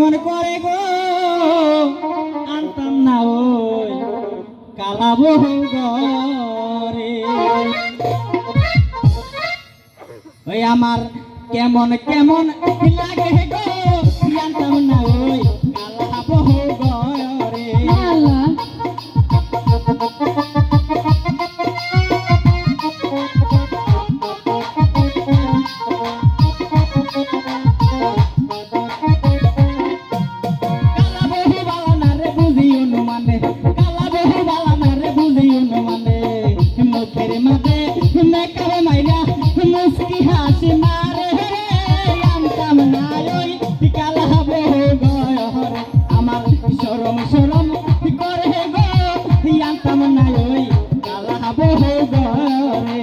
কেমন করে গো আনতাম না ওই কালা বহু গরে ওই আমার কেমন কেমন লাগে সরম সরম করে গো ইয়ান্তম নাই ওই কালা হাবো হো গরে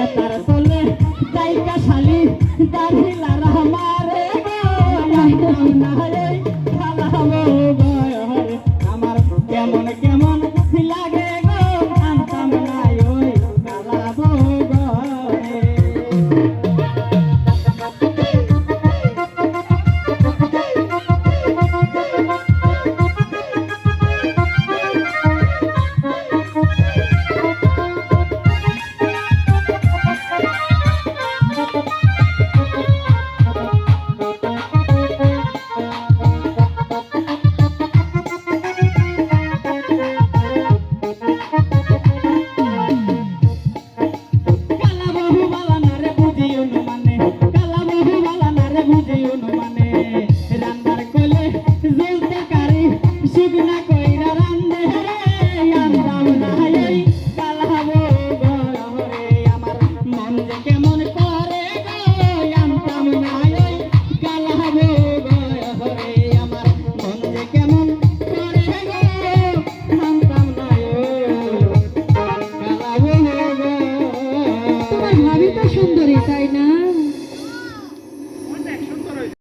বেতার তলে দায়িকা শালি দাঁড়িলার আমারে سيدنا